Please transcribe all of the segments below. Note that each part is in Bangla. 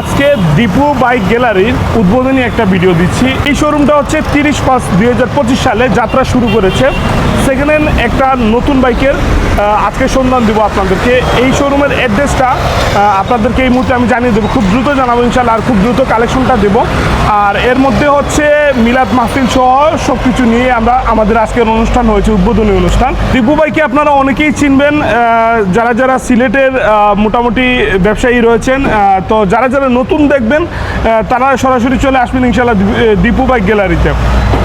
আজকে দীপু বাইক গ্যালারির উদ্বোধনী একটা ভিডিও দিচ্ছি। এই শোরুমটা হচ্ছে তিরিশ পাঁচ দুই সালে যাত্রা শুরু করেছে। সেকেন্ড হ্যান্ড একটা নতুন বাইকের আজকে সন্ধান দেবো আপনাদেরকে। এই শোরুমের অ্যাড্রেসটা আপনাদেরকে এই মুহূর্তে আমি জানিয়ে দেবো। খুব দ্রুত জানাব ইনশাল্লাহ আর খুব দ্রুত কালেকশনটা দেবো। আর এর মধ্যে হচ্ছে মিলাদ মাহফিল সহ সব কিছু নিয়ে আমরা আমাদের আজকের অনুষ্ঠান হয়েছে উদ্বোধনী অনুষ্ঠান। দীপু বাইকে আপনারা অনেকেই চিনবেন যারা যারা সিলেটের মোটামুটি ব্যবসায়ী রয়েছেন তো যারা যারা নতুন দেখবেন তারা সরাসরি চলে আসবেন ইনশাল্লাহ দীপু- বাইক গ্যালারিতে।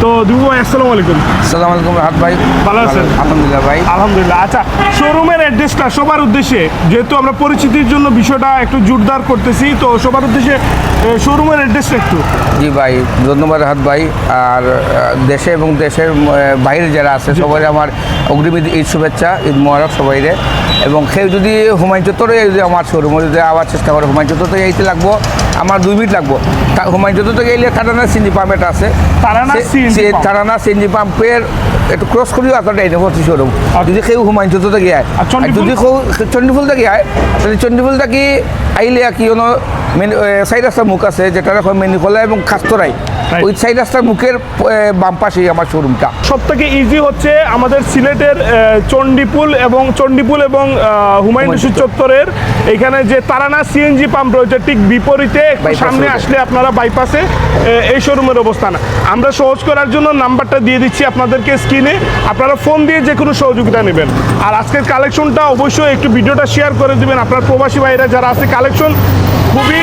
তো দীপু ভাই আসসালামু আলাইকুম। আসসালামু আলাইকুম রাহাত ভাই। ভালো আছেন? আলহামদুলিল্লাহ ভাই। আলহামদুলিল্লাহ। আচ্ছা শোরুমের অ্যাড্রেসটা সবার উদ্দেশ্যে যেহেতু আমরা পরিচিতির জন্য বিষয়টা একটু জোরদার করতেছি তো সবার উদ্দেশ্যে শোরুমের অ্যাড্রেসটা একটু। জি ভাই ধন্যবাদ হাত ভাই। আর দেশে এবং দেশের বাইরে যারা আছে সবাই আমার অগ্রিম ঈদ- শুভেচ্ছা ঈদ মোবারক সবাইরে। এবং কেউ যদি হুমায়ুন চত্বরে যদি আমার শোরুম যদি আবার চেষ্টা করে হুমায়ুন চত্বর থেকে এইতে লাগবো আমার দুই মিনিট লাগবো। হুমায়ুন চত্বর থেকে এলে থানানা সিনজি পাম্প এটা আছে তারানা সিনজি পাম্পের একটু ক্রস করিও আপনার এই নেব শোরুম যদি কেউ হুমায়ুন চৌধুরী থেকে আয়? যদি চণ্ডীফুল থেকে আয় তাহলে চণ্ডীফুল থেকে আইলে কি কোনো মেন সাইড রাস্তার মুখ আছে যেটা এখন মেনিকলা এবং খাস্তরাই. ওই সাইড রাস্তার মুখের বাম পাশেই আমার শোরুমটা সব থেকে ইজি হচ্ছে আমাদের সিলেটের চণ্ডীপুল এবং চণ্ডীপুল এবং হুমায়ুন রশিদ চত্বরের এখানে যে তারানা সিএনজি পাম্প রয়েছে ঠিক বিপরীতে সামনে আসলে আপনারা বাইপাসে এই শোরুমের অবস্থান আমরা সহজ করার জন্য নাম্বারটা দিয়ে দিচ্ছি আপনাদেরকে স্ক্রিনে। আপনারা ফোন দিয়ে যে কোনো সহযোগিতা নেবেন। আর আজকের কালেকশনটা অবশ্যই একটু ভিডিওটা শেয়ার করে দিবেন। আপনার প্রবাসী ভাইরা যারা আছে কালেকশন খুবই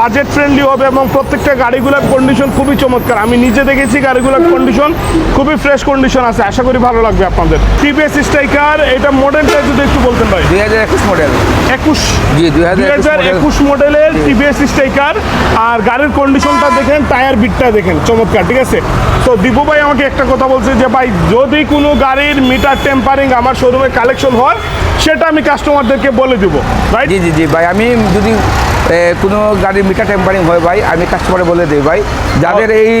বাজেট ফ্রেন্ডলি হবে এবং প্রত্যেকটা গাড়িগুলোর কন্ডিশন খুবই চমৎকার। আমি নিজে দেখেছি গাড়িগুলোর কন্ডিশন খুবই ফ্রেশ কন্ডিশন আছে। আশা করি ভালো লাগবে আপনাদের। টিভিএস স্ট্রাইকার এটা মডেলটা যদি একটু বলতেন ভাই। দুই হাজার একুশ মডেল একুশ? জি দুই হাজার একুশ মডেলের টিভিএস স্ট্রাইকার আর গাড়ির কন্ডিশনটা দেখেন টায়ার বিটটা দেখেন চমৎকার ঠিক আছে? তো দীপু ভাই আমাকে একটা কথা বলছে যে ভাই যদি কোনো গাড়ির মিটার টেম্পারিং আমার শোরুমে কালেকশন হয় সেটা আমি কাস্টমারদেরকে বলে দিব রাইট জি জি জি ভাই আমি যদি কোনো গাড়ির মিটার টেম্পারিং হয় ভাই আমি কাস্টমারে বলে দিই ভাই যাদের এই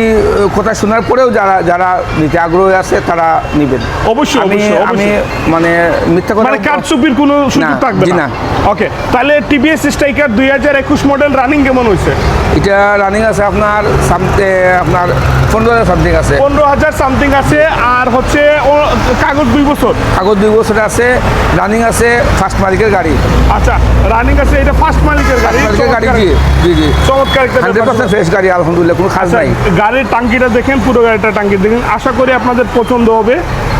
কথা শোনার পরেও যারা যারা নিতে আগ্রহী আছে তারা নিবেন। অবশ্যই আমি আমি মানে মিথ্যা কথা মানে কারচুপির কোনো সুযোগ থাকবে না? না। ওকে তাহলে টিভিএস স্ট্রাইকার দুই হাজার একুশ মডেল রানিং কেমন হয়েছে? এটা রানিং আছে আপনার আপনার পনেরো হাজার সামথিং আছে। পনেরো হাজার সামথিং আছে আর হচ্ছে ও কাগজ দুই বছর। কাগজ দুই বছর আছে রানিং আছে ফার্স্ট মালিকের গাড়ি। আচ্ছা রানিং আছে এটা ফার্স্ট মালিকের গাড়ি মালিকের গাড়ি জি জি জি। চমৎকার একটা হান্ড্রেড পার্সেন্ট ফ্রেশ গাড়ি আলহামদুলিল্লাহ কোনো খাস আচ্ছা, নাই। গাড়ির টাঙ্কিটা দেখেন পুরো গাড়িটা টাঙ্কি দেখেন। আশা করি আপনাদের পছন্দ হবে।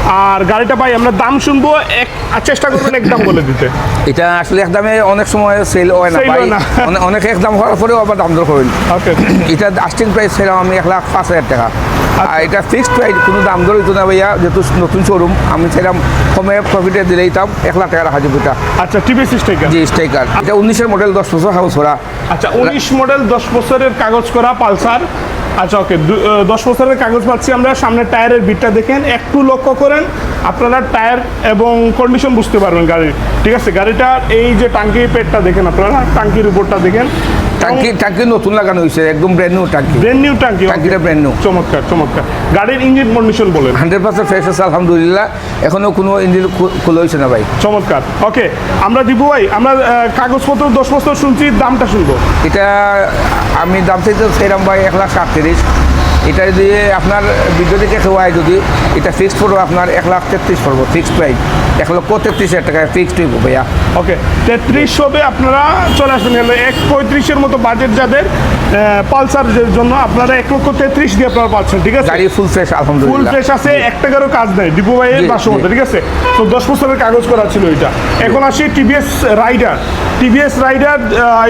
আর গাড়িটা ভাই আমরা দাম শুনব এক চেষ্টা করবেন একদম বলে দিতে। এটা আসলে একদমে অনেক সময় সেল হয় না ভাই। অনেক একদম হওয়ার পরেও আবার দাম দর করেন। ওকে এটা আস্টিং প্রাইস ছিলাম আমি এক লাখ পাঁচ হাজার টাকা। আচ্ছা। আর এটা ফিক্সড প্রাইস কোনো দাম দর হইতো না ভাইয়া যেহেতু নতুন শোরুম আমি ছিলাম কমে প্রফিটে দিলে দিতাম এক লাখ টাকা রাখা এটা। আচ্ছা টিভিএস স্ট্রাইকার জি স্ট্রাইকার এটা উনিশের মডেল দশ বছর হাউস ওরা আচ্ছা উনিশ মডেল দশ বছরের কাগজ করা পালসার। আচ্ছা ওকে দশ বছরের কাগজ পাচ্ছি আমরা। সামনের টায়ারের বিটটা দেখেন। একটু লক্ষ্য করেন, আপনারা টায়ার এবং কন্ডিশন বুঝতে পারবেন গাড়ির। ঠিক আছে? গাড়িটার এই যে টাঙ্কি পেটটা দেখেন আপনারা, টাঙ্কির উপরটা দেখেন। টাঙ্কি টাঙ্কি নতুন লাগানো হয়েছে একদম ব্র্যান্ড নিউ টাঙ্কি ব্র্যান্ড নিউ টাঙ্কি টাঙ্কিটা ব্র্যান্ড নিউ চমৎকার চমৎকার। গাড়ির ইঞ্জিন কন্ডিশন বলেন। হান্ড্রেড পার্সেন্ট ফ্রেশ আছে আলহামদুলিল্লাহ। এখনও কোনো ইঞ্জিন খোলা হয়েছে না ভাই। চমৎকার। ওকে আমরা দিব ভাই আমরা কাগজপত্র দশ বছর শুনছি দামটা শুনব। এটা আমি দাম চাইতে সেরাম ভাই এক লাখ সাতত্রিশ এটা যদি আপনার ভিডিও দেখে যদি এটা ফিক্সড পড়ব আপনার এক লাখ তেত্রিশ পড়ব ফিক্সড প্রাইস এক লক্ষ তেত্রিশ হাজার টাকা ফিক্সড হইব ভাইয়া। ওকে তেত্রিশ হবে আপনারা চলে আসবেন হলে এক পঁয়ত্রিশের মতো বাজেট যাদের পালসারের জন্য আপনারা এক লক্ষ তেত্রিশ দিয়ে আপনারা পাচ্ছেন ঠিক আছে? গাড়ি ফুল ফ্রেশ ফুল আলহামদুলিল্লাহ ফ্রেশ আছে এক টাকারও কাজ নেই দীপু ভাইয়ের জি, বাসমতে ঠিক আছে? তো দশ বছরের কাগজ করা ছিল এটা। এখন আসি টিভিএস রাইডার টিভিএস রাইডার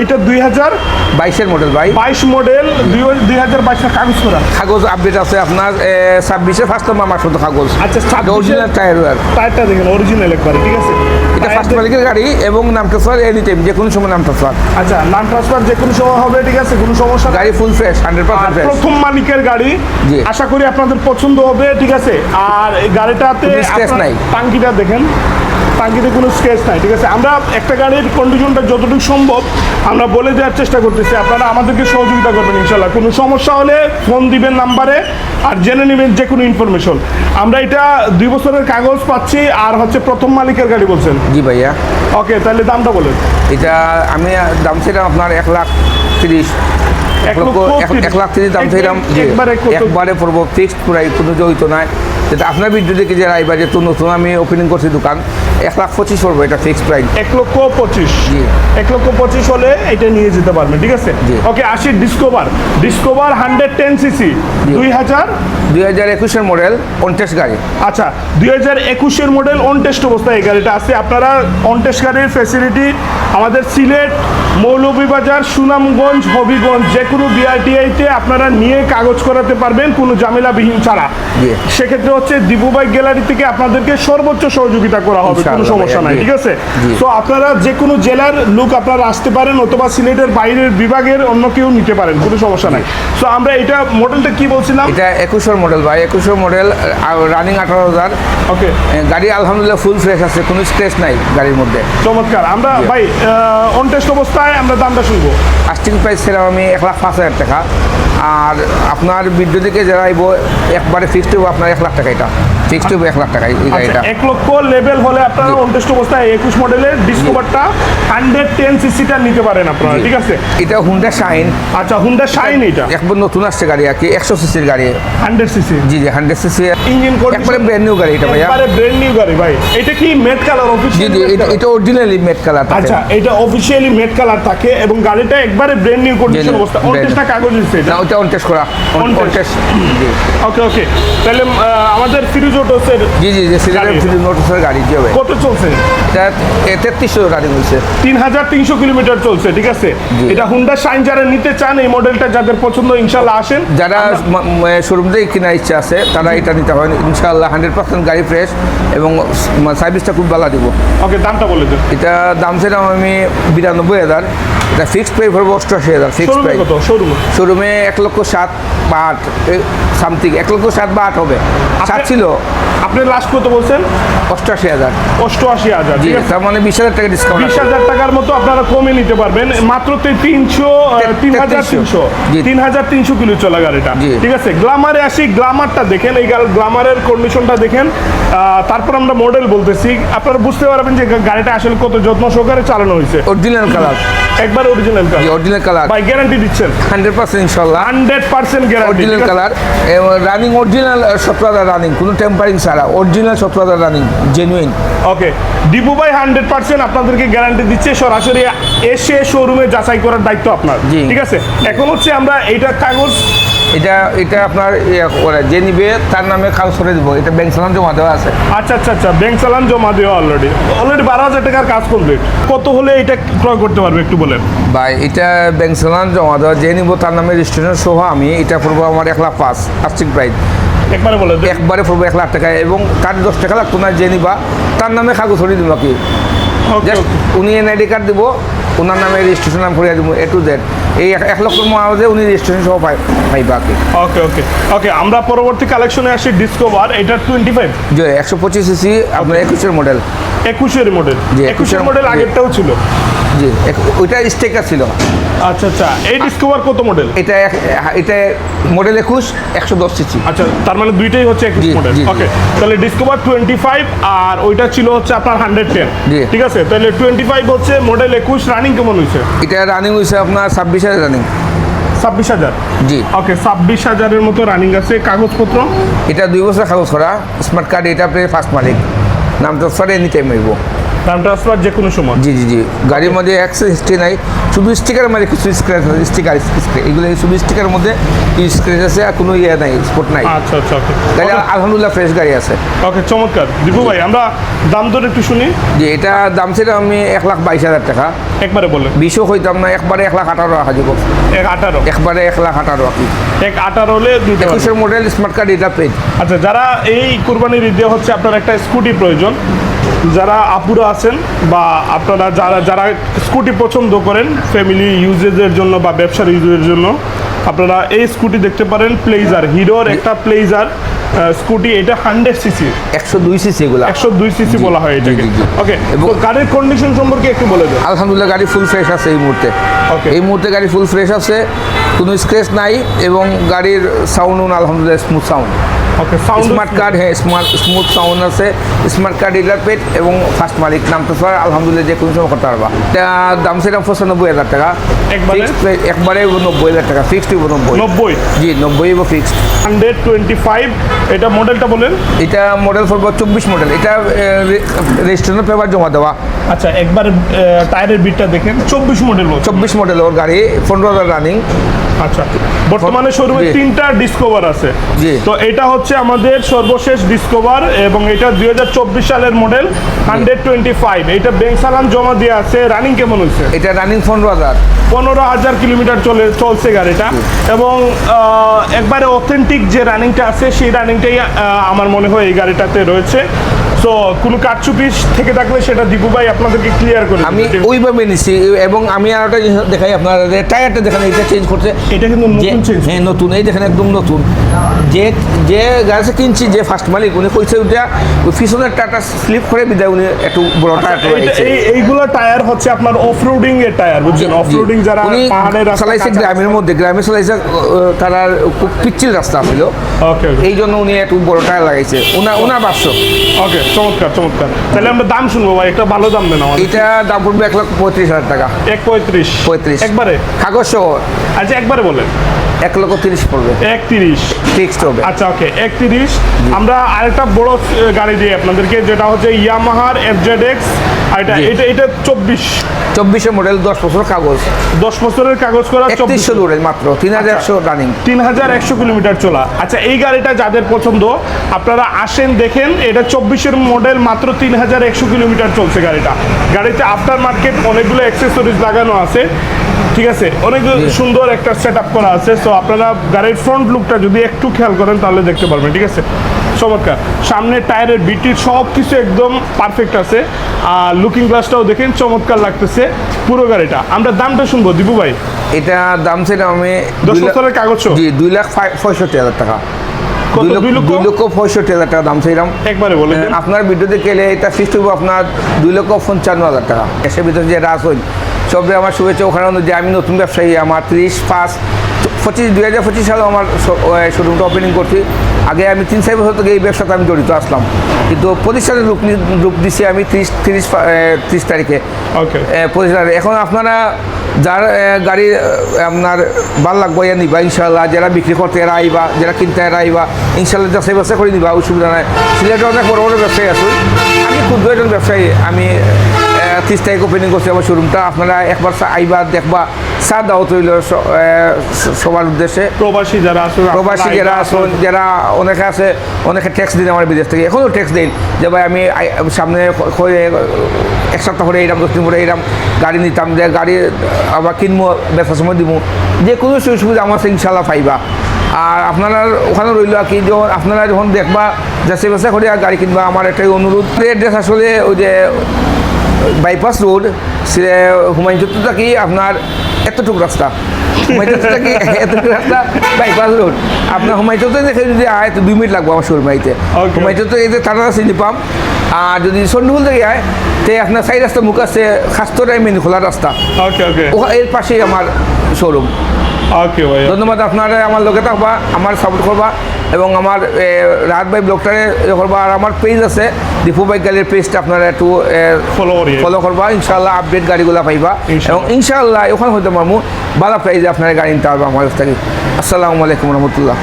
এটা দুই হাজার বাইশের মডেল ভাই। বাইশ মডেল দুই হাজার বাইশের কাগজ করা। কাগজ আপডেট আছে আপনার ছাব্বিশে ফার্স্ট নম্বর আমার শুধু কাগজ। আচ্ছা, 26 অরিজিনাল টায়ার টায়ারটা দেখেন অরিজিনাল একবারে ঠিক আছে? এটা ফার্স্ট মালিকের গাড়ি এবং নাম ট্রান্সফার এনি টাইম যে কোনো সময় নাম ট্রান্সফার আচ্ছা নাম ট্রান্সফার যে কোনো সময় হবে ঠিক আছে? কোনো সমস্যা গাড়ি full fresh hundred percent fresh প্রথম মালিকের গাড়ি। আশা করি আপনাদের পছন্দ হবে ঠিক আছে? আর এই গাড়িটাতে নাই। টাঙ্কিটা দেখেন। টাঙ্কিতে কোনো স্কেচ নাই ঠিক আছে? আমরা একটা গাড়ির কন্ডিশনটা যতটুকু সম্ভব আমরা বলে দেওয়ার চেষ্টা করতেছি আপনারা আমাদেরকে সহযোগিতা করবেন ইনশাল্লাহ কোনো সমস্যা হলে ফোন দিবেন নাম্বারে আর জেনে নেবেন যে কোনো ইনফরমেশন আমরা এটা দুই বছরের কাগজ পাচ্ছি আর হচ্ছে প্রথম মালিকের গাড়ি বলছেন। জি ভাইয়া। ওকে তাহলে দামটা বলেন। এটা আমি দাম ছিলাম আপনার এক লাখ তিরিশ। এক লাখ তিরিশ দাম একবারে একবারে পড়ব। ফিক্সড পুরাই কোনো জড়িত নাই। যেটা আপনার ভিডিও দেখে যারা এবার যেহেতু নতুন আমি ওপেনিং করছি দোকান এক লাখ পঁচিশ পড়ব এটা ফিক্সড প্রাইস এক লক্ষ পঁচিশ। এক লক্ষ পঁচিশ হলে এটা নিয়ে যেতে পারবেন ঠিক আছে। ওকে আসি Discover Discover hundred ten CC দুই হাজার? দুই হাজার একুশের মডেল পঞ্চাশ গাড়ি। আচ্ছা দুই হাজার একুশের মডেল অন টেস্ট অবস্থায় এই গাড়িটা আছে। আপনারা অন টেস্ট গাড়ির ফেসিলিটি আমাদের সিলেট মৌলভীবাজার সুনামগঞ্জ হবিগঞ্জ যে কোনো বিআরটিআইতে আপনারা নিয়ে কাগজ করাতে পারবেন কোনো ঝামেলাবিহীন ছাড়া। জি। হচ্ছে দিবুবাই গ্যালারি থেকে আপনাদেরকে সর্বোচ্চ সহযোগিতা করা হবে কোনো সমস্যা নাই ঠিক আছে? তো আপনারা যে কোনো জেলার লোক আপনারা আসতে পারেন অথবা সিলেটের বাইরের বিভাগের অন্য কেউ নিতে পারেন কোনো সমস্যা নাই। তো আমরা এটা মডেলটা কি বলছিলাম? এটা একুশের মডেল ভাই। একুশের মডেল রানিং আঠারো হাজার। ওকে গাড়ি আলহামদুলিল্লাহ ফুল ফ্রেশ আছে কোনো স্ক্রেচ নাই গাড়ির মধ্যে। চমৎকার। আমরা ভাই অন টেস্ট অবস্থায় আমরা দামটা শুনব। আস্টিং প্রাইস ছিলাম আমি এক লাখ পাঁচ হাজার টাকা। আর আপনার বিদ্যুতিকে যারা একবারে ফিক্সড হব আপনার এক লাখ টাকা এটা। এক লাখ টাকা এই আচ্ছা গাড়িটা। এক লক্ষ লেভেল হলে আপনারা। অবস্থায় একুশ মডেলের ডিসকভারটা হান্ড্রেড টেন সিসিটা নিতে পারেন আপনারা ঠিক আছে? এটা হুন্ডা শাইন আচ্ছা হুন্ডা শাইন এটা। একবার নতুন আসছে গাড়ি আর কি একশো সিসির গাড়ি। হান্ড্রেড সিসি জি জি হান্ড্রেড সিসি ইঞ্জিন একবারে ব্র্যান্ড নিউ গাড়ি এটা একবারে ব্র্যান্ড নিউ গাড়ি ভাই। এটা কি মেট কালার জি জি এটা অরিজিনালি মেট কালার আচ্ছা এটা অফিসিয়ালি মেট কালার থাকে এবং গাড়িটা একবারে ব্র্যান্ড নিউ কন্ডিশন অবস্থা। কাগজ দিচ্ছে না ওটা অনটেস্ট করা। অনটেস্ট ওকে ওকে তাহলে আমাদের ফিরোজ অটোসের জি জি জি সিলেটের গাড়ি। গাড়ি জি কত চলছে? এটা তেত্রিশশো রানিং হয়েছে তিন হাজার তিনশো কিলোমিটার চলছে ঠিক আছে? এটা হুন্ডা শাইন যারা নিতে চান এই মডেলটা যাদের পছন্দ ইনশাল্লাহ আসেন। যারা শোরুম থেকে কেনার ইচ্ছা আছে তারা এটা নিতে হবে ইনশাআল্লাহ হান্ড্রেড পার্সেন্ট গাড়ি ফ্রেশ এবং সার্ভিসটা খুব ভালো দিব। ওকে দামটা বলে দেন। এটা দাম ছিলাম আমি বিরানব্বই হাজার। এটা ফিক্সড প্রাইস পড়ব অষ্টআশি হাজার ফিক্সড প্রাইস শোরুমে শোরুমে এক লক্ষ সাত বা আট সামথিং এক লক্ষ সাত বা আট হবে। সাত ছিল। আপনি লাস্ট কত বলছেন? অষ্টআশি হাজার। অষ্টআশি হাজার ঠিক আছে? তার মানে বিশ হাজার টাকা ডিসকাউন্ট বিশ হাজার টাকার মতো আপনারা কমে নিতে পারবেন। মাত্র তিনশো তিন হাজার তিনশো। তিন হাজার তিনশো কিলো চলা গাড়িটা। ঠিক আছে? গ্লামারে আসি গ্লামারটা দেখেন এই গ্লামারের কন্ডিশনটা দেখেন। তারপর আমরা মডেল বলতেছি। আপনারা বুঝতে পারবেন যে গাড়িটা আসলে কত যত্ন সহকারে চালানো হয়েছে। অরিজিনাল কালার একবার অরিজিনাল কালার অরিজিনাল কালার ভাই গ্যারান্টি দিচ্ছেন। হান্ড্রেড পার্সেন্ট ইনশাল্লাহ। Hundred percent guarantee original colour running original হাজার রানিং কোনো টেম্পারিং ছাড়া অরিজিনাল হাজার রানিং জেনুইন ওকে দিবু ভাই হান্ড্রেড পার্সেন্ট আপনাদেরকে গ্যারান্টি দিচ্ছে সরাসরি এসে শোরুমে যাচাই করার দায়িত্ব আপনার। ঠিক আছে? এখন হচ্ছে আমরা এইটা কাগজ এটা এটা আপনার ইয়ে যে নিবে তার নামে কাগজ করে দিব। এটা ব্যাংক চালান জমা দেওয়া আছে। আচ্ছা আচ্ছা আচ্ছা ব্যাংক চালান জমা দেওয়া অলরেডি অলরেডি বারো হাজার টাকার কাজ কমপ্লিট কত হলে এটা ক্রয় করতে পারবে একটু বলেন? বা এটা ব্যাংক চালান জমা দেওয়া যে নিব তার নামে রেজিস্ট্রেশন সহ আমি এটা পড়ব আমার এক লাখ পাঁচ আর্থিক প্রাইস একবারে বলে একবারে পড়ব এক লাখ টাকা এবং তার দশ টাকা লাগতো না যে নিবা তার নামে কাগজ করে দিব কি? ওকে জাস্ট উনি এনআইডি কার্ড দিব ওনার নামে রেজিস্ট্রেশন নাম করিয়ে দিব এ টু জেড এই এক- এক লক্ষ মধ্যে উনি রেজিস্ট্রেশন সহ পাই পাইবা কি? ওকে ওকে ওকে আমরা পরবর্তী কালেকশনে আসি ডিসকভার এটা টোয়েন্টি ফাইভ যে একশো পঁচিশ সিসি আপনার একুশের মডেল একুশের মডেল একুশের মডেল আগেরটাও ছিল। জি ওইটা স্টেকার ছিল আচ্ছা আচ্ছা এই ডিসকভার কত মডেল এটা এটা মডেল একুশ একশো দশ সিসি আচ্ছা তার মানে দুইটাই হচ্ছে একুশ মডেল। ওকে তাহলে ডিসকভার টোয়েন্টি ফাইভ আর ওইটা ছিল হচ্ছে আপনার হান্ড্রেড টেন। ঠিক আছে তাহলে টোয়েন্টি ফাইভ হচ্ছে মডেল একুশ রানিং কেমন হয়েছে? এটা রানিং হয়েছে আপনার ছাব্বিশ হাজার রানিং ছাব্বিশ হাজার? জি। ওকে ছাব্বিশ হাজারের মতো রানিং আছে কাগজপত্র? এটা দুই বছর কাগজ করা স্মার্ট কার্ড এটা আপনি ফার্স্ট মালিক। নাম ট্রান্সফার এনি টাইম হইব। নাম ট্রান্সফার যে কোনো সময়। জি জি জি। গাড়ির মধ্যে অ্যাক্সেস হিস্ট্রি নাই। শুধু স্টিকারের মধ্যে কিছু স্ক্র্যাচ আছে স্টিকার এগুলো শুধু স্টিকারের মধ্যে কিছু স্ক্র্যাচ আছে আর কোনো ইয়ে নাই স্পট নাই। আচ্ছা আচ্ছা গাড়ি আলহামদুলিল্লাহ ফ্রেশ গাড়ি আছে। ওকে চমৎকার। দীপু ভাই আমরা দাম দর একটু শুনি। যে এটা দাম ছিল আমি এক লাখ বাইশ হাজার টাকা। একবারে বলেন বিশও হইতাম না একবারে এক লাখ আঠারো রাখা যাব এক আঠারো? একবারে এক লাখ আঠারো এক আঠারো হলে একুশের মডেল স্মার্ট কার্ড এটা পেজ আচ্ছা যারা এই কুরবানির ঈদে হচ্ছে আপনার একটা স্কুটি প্রয়োজন। যারা আপুরা আছেন বা আপনারা যারা যারা স্কুটি পছন্দ করেন ফ্যামিলি ইউজেজের জন্য বা ব্যবসার ইউজের জন্য আপনারা এই স্কুটি দেখতে পারেন প্লেজার হিরোর একটা প্লেজার স্কুটি এটা হান্ড্রেড সিসি একশো দুই সিসি এগুলা। একশো দুই সিসি বলা হয় এটাকে। ওকে এবং- গাড়ির কন্ডিশন সম্পর্কে একটু বলে দেন। আলহামদুলিল্লাহ গাড়ি ফুল ফ্রেশ আছে এই মুহূর্তে। ওকে এই মুহূর্তে গাড়ি ফুল ফ্রেশ আছে কোনো স্ক্রেচ নাই এবং গাড়ির সাউন্ড আলহামদুলিল্লাহ smooth sound okay sound smart card হ্যাঁ স্মার্ট স্মুথ সাউন্ড আছে স্মার্ট কার্ড ডিলার পেট এবং ফার্স্ট মালিক নাম তো স্যার আলহামদুলিল্লাহ যে কোনো সময় করতে পারবা। এটা দাম সেটা পঁচানব্বই হাজার টাকা। একবারে? একবারে নব্বই হাজার টাকা ফিক্সড নব্বই। নব্বই? জি নব্বই এবং ফিক্সড হান্ড্রেড টোয়েন্টি ফাইভ এটা মডেলটা বলেন? এটা মডেল পড়ব চব্বিশ মডেল। এটা রেজিস্ট্রেশনের পেপার জমা দেওয়া। আচ্ছা একবার টায়ারের বিটটা দেখেন। চব্বিশ মডেল চব্বিশ মডেল ওর গাড়ি পনেরো হাজার রানিং আচ্ছা বর্তমানে শোরুমে তিনটা ডিসকভার আছে। জি। তো এটা হচ্ছে আমাদের সর্বশেষ ডিসকভার এবং এটা দু হাজার চব্বিশ সালের মডেল হান্ড্রেড টোয়েন্টি ফাইভ এটা ব্যাংক সালান জমা দিয়ে আছে রানিং কেমন হয়েছে? এটা রানিং পনেরো হাজার। পনেরো হাজার কিলোমিটার চলে চলছে গাড়িটা। এবং একবারে অথেন্টিক যে রানিংটা আছে সেই রানিংটাই আমার মনে হয় এই গাড়িটাতে রয়েছে। সো কোনো কারচুপি থেকে থাকলে সেটা দীপু ভাই আপনাদেরকে ক্লিয়ার করে আমি। ওইভাবে নিচ্ছি এবং আমি আর একটা জিনিস দেখাই আপনার টায়ারটা দেখেন এটা চেঞ্জ করছে। এটা কিন্তু নতুন চেঞ্জ হ্যাঁ নতুন এই দেখেন একদম নতুন। যে যে গাড়িটা কিনছি যে ফার্স্ট মালিক উনি কইছে ওই পিছনের টাটা স্লিপ করে বিদায় উনি একটু বড় টায়ার এইটা- এই এইগুলো টায়ার হচ্ছে আপনার অফ রোডিং এর টায়ার বুঝছেন? অফ রোডিং যারা রাস্তা চালাইছে গ্রামের মধ্যে গ্রামে চালাইছে তার খুব পিচ্ছিল রাস্তা ছিল। ওকে এই জন্য উনি একটু বড় টায়ার লাগাইছে। ওনার ওনার বাক্স ওকে চমৎকার চমৎকার। তাহলে আমরা দাম শুনব ভাই একটা ভালো দাম দেন আমাদের। এটা দাম পড়বে এক লক্ষ পঁয়ত্রিশ হাজার টাকা। এক পঁয়ত্রিশ? পঁয়ত্রিশ। একবারে? কাগজ সহ। আচ্ছা একবারে বলেন। এক লক্ষ তিরিশ পড়বে। এক তিরিশ ফিক্সড হবে। আচ্ছা ওকে এক তিরিশ আমরা আরেকটা বড় গাড়ি দিই আপনাদেরকে যেটা হচ্ছে ইয়ামাহার এফজেড এক্স এটা। এটা এটা চব্বিশ। চব্বিশে মডেল দশ বছর কাগজ। দশ বছরের কাগজ করা মাত্র তিন হাজার একশো রানিং তিন হাজার একশো কিলোমিটার চলা। আচ্ছা এই গাড়িটা যাদের পছন্দ আপনারা আসেন দেখেন এটা চব্বিশের মডেল মাত্র তিন হাজার একশো কিলোমিটার চলছে গাড়িটা। গাড়িতে আফটার মার্কেট অনেকগুলো অ্যাক্সেসরিজ লাগানো আছে। ঠিক আছে? অনেক সুন্দর একটা সেট আপ করা আছে। সো আপনারা গাড়ির ফ্রন্ট লুকটা যদি একটু খেয়াল করেন তাহলে দেখতে পারবেন। ঠিক আছে? চমৎকার। সামনে টায়ারের বিটির সব কিছু একদম পারফেক্ট আছে। আর লুকিং গ্লাসটাও দেখেন চমৎকার লাগতেছে পুরো গাড়িটা। আমরা দামটা শুনব দিবু ভাই। এটা দাম ছিল আমি দশ বছরের কাগজ? জি দুই লাখ পঁয়ষট্টি হাজার টাকা? দুই লক্ষ-? পঁয়ষট্টি হাজার টাকা দাম চাইলাম। একবারে বলে দিন। আপনার ভিডিওতে গেলে এটা ফিক্সড হইব আপনার দুই লক্ষ পঞ্চান্ন হাজার টাকা। এসে ভিতরে যে রাস হইল সবে আমার শুভেচ্ছা। ওখানে যে আমি নতুন ব্যবসায়ী আমার ত্রিশ পাঁচ পঁচিশ দুই হাজার পঁচিশ সালে আমার শোরুমটা ওপেনিং করছি। আগে আমি তিন চার বছর থেকে এই ব্যবসাতে আমি জড়িত আসলাম। কিন্তু প্রতিষ্ঠানের রূপ রূপ দিচ্ছি আমি ত্রিশ তিরিশ ত্রিশ তারিখে। ওকে। এ, প্রতিষ্ঠান এখন আপনারা যার গাড়ি আপনার ভালো লাগবে ইয়া নিবা ইনশাল্লাহ যারা বিক্রি করতে এরা আইবা যারা কিনতে এরা আইবা ইনশাল্লাহ যাচাই বাছাই করে নিবা অসুবিধা নাই। সিলেটে অনেক বড় বড় ব্যবসায়ী আছে। আমি ক্ষুদ্র একজন ব্যবসায়ী। আমি তিরিশ তারিখ ওপেনিং করছি আমার শোরুমটা আপনারা একবার আইবা দেখবা। চা দাও তৈল সবার উদ্দেশ্যে। প্রবাসী যারা আছে প্রবাসী যারা আছেন যারা অনেকে আছে অনেকে ট্যাক্স দিন আমার বিদেশ থেকে। এখনও ট্যাক্স দিন যে ভাই আমি সামনে এক সপ্তাহ পরে এইরাম দশ দিন পরে এইরাম গাড়ি নিতাম। যে গাড়ি আবার কিনবো বেচার সময় দিব। যে কোনো সুযোগ সুবিধা আমার ইনশাল্লাহ পাইবা। আর আপনারা ওখানে রইল আর কি যখন আপনারা যখন দেখবা যাচাই বাছাই করে আর গাড়ি কিনবা আমার একটাই অনুরোধ। অ্যাড্রেস আসলে ওই যে বাইপাস রোড হুমায়ুন চত্বর থাকি আপনার এতটুকু রাস্তা। হুমায়ুন চত্বর থাকি এতটুকু রাস্তা বাইপাস রোড আপনার হুমায়ুন চত্বর দেখে যদি আয় তো দুই মিনিট লাগবে আমার শোরুমাইতে Okay. হুমায়ুন চত্বর এই যে তারা চিনি পাম। আর যদি সন্ডুল থেকে আয় তে আপনার সাই রাস্তা মুখ আছে খাস্তরাই মেন খোলা রাস্তা। ওকে ওকে ও এর পাশেই আমার শোরুম ওকে ভাই ধন্যবাদ আপনারা আমার লগে থাকবা আমার সাপোর্ট করবা এবং আমার রাত ভাই ব্লগটারে এ করবা আর আমার পেজ আছে দীপু বাইক গাড়ির পেজটা আপনারা একটু ফলো করবা ইনশাল্লাহ আপডেট গাড়িগুলো পাইবা। এবং ইনশাল্লাহ ওখানে হয়তো মামু ভালো প্রাইজে আপনারা গাড়ি নিতে পারবা আমার কাছ থেকে। আসসালামু আলাইকুম রহমতুল্লাহ।